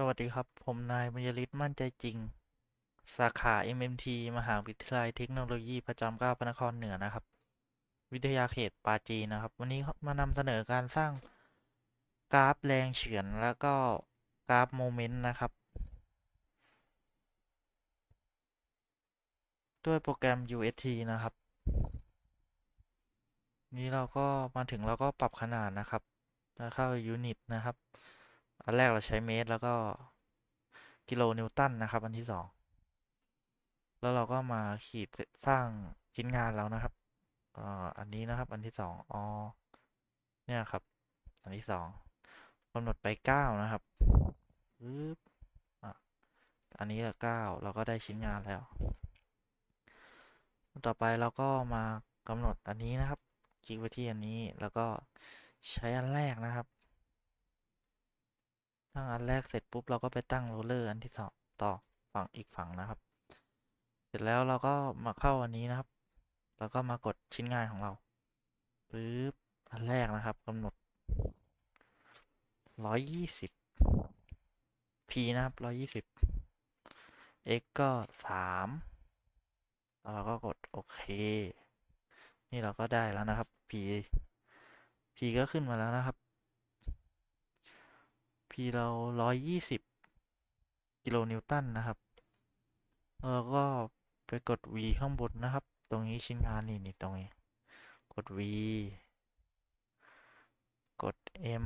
สวัสดีครับ ผมนายบุญยฤทธิ์มั่นใจจริง สาขา MMT มหาวิทยาลัยเทคโนโลยีพระจอมเกล้าพระนครเหนือนะครับ วิทยาเขตปาจีนะครับ วันนี้มานำเสนอการสร้างกราฟแรงเฉือนแล้วก็กราฟโมเมนต์นะครับ ด้วยโปรแกรม UST นะครับ นี้เราก็มาถึงเราก็ปรับขนาดนะครับแล้วเข้ายูนิตนะครับ อันแรกเราใช้เมตรแล้วก็กิโลนิวตันนะครับ อันที่สองแล้วเราก็มาขีดสร้างชิ้นงานเรานะครับอันนี้นะครับอันที่สองอ๋อเนี่ยครับ อันที่สองกำหนดไปเก้านะครับปึ๊บอะอันนี้ละเก้าเราก็ได้ชิ้นงานแล้ว ต่อไปเราก็มากำหนดอันนี้นะครับ คลิกไปที่อันนี้แล้วก็ใช้อันแรกนะครับ ตั้งอันแรกเสร็จปุ๊บเราก็ไปตั้งโรลเลอร์อันที่สองต่อฝั่งอีกฝั่งนะครับ เสร็จแล้วเราก็มาเข้าอันนี้นะครับ แล้วก็มากดชิ้นงานของเราปึ๊บอันแรกนะครับกำหนดร้อยยี่สิบ p นะครับร้อยยี่สิบ x ก็สามแล้วเราก็กดโอเค นี่เราก็ได้แล้วนะครับ p p ก็ขึ้นมาแล้วนะครับ เราร้อยยี่สิบกิโลนิวตันนะครับ แล้วก็ไปกด v ข้างบนนะครับ ตรงนี้ชิ้นงานนี่นี่ตรงนี้ กด v กด m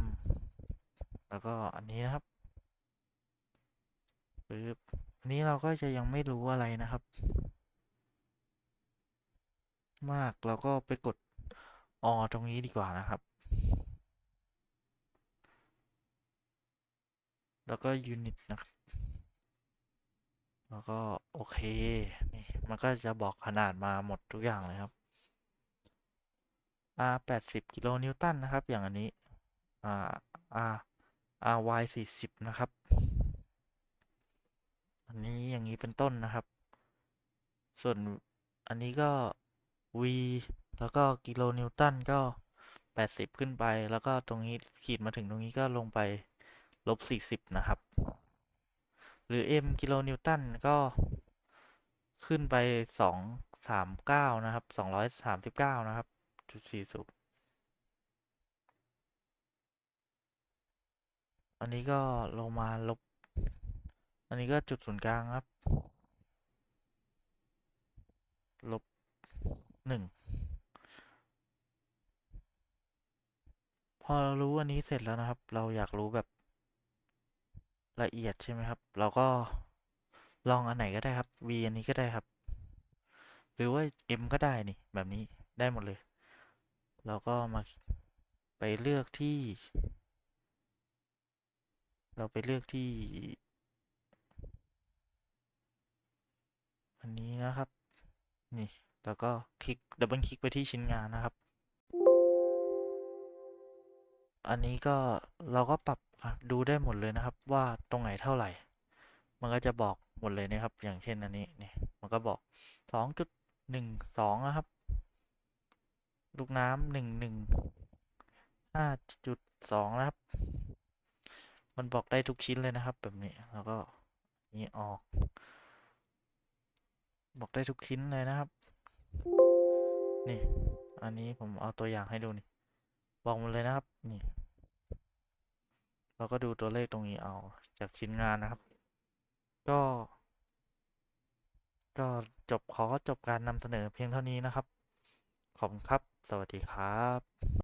แล้วก็อันนี้นะครับปึ๊บอันนี้เราก็จะยังไม่รู้อะไรนะครับ มากเราก็ไปกดอตรงนี้ดีกว่านะครับ แล้วก็ยูนิตนะครับแล้วก็โอเค นี่มันก็จะบอกขนาดมาหมดทุกอย่างเลยครับ R 80กิโลนิวตันนะครับ อย่างอันนี้ R R R Y 40นะครับ อันนี้อย่างนี้เป็นต้นนะครับ ส่วนอันนี้ก็ V แล้วก็กิโลนิวตันก็ 80 ขึ้นไป แล้วก็ตรงนี้ขีดมาถึงตรงนี้ก็ลงไป ลบ 40 นะครับ หรือ M กิโลนิวตันก็ขึ้นไป 239 นะครับ 239 นะครับจุด40อันนี้ก็ลงมาลบ อันนี้ก็จุดศูนย์กลางครับ ลบหนึ่งพอเรารู้อันนี้เสร็จแล้วนะครับ เราอยากรู้แบบ ละเอียดใช่ไหมครับ เราก็ลองอันไหนก็ได้ครับ V อันนี้ก็ได้ครับ หรือว่า M ก็ได้นี่ แบบนี้ได้หมดเลย เราก็มาไปเลือกที่ เราไปเลือกที่ อันนี้นะครับ นี่ แล้วก็คลิกดับเบิลคลิกไปที่ชิ้นงานนะครับ อันนี้ก็เราก็ปรับ ดูได้หมดเลยนะครับ ว่าตรงไหนเท่าไหร่ มันก็จะบอกหมดเลยนะครับ อย่างเช่นอันนี้นี่มันก็บอกสองจุดหนึ่งสองนะครับ ลูกน้ำหนึ่งหนึ่งห้าจุดสองนะครับ มันบอกได้ทุกชิ้นเลยนะครับ แบบนี้แล้วก็นี่ออก บอกได้ทุกชิ้นเลยนะครับ นี่ อันนี้ผมเอาตัวอย่างให้ดูนี่ บอกหมดเลยนะครับ นี่ เราก็ดูตัวเลขตรงนี้เอาจากชิ้นงานนะครับ ก็ ก็จบขอจบการนำเสนอเพียงเท่านี้นะครับ ขอบคุณครับ สวัสดีครับ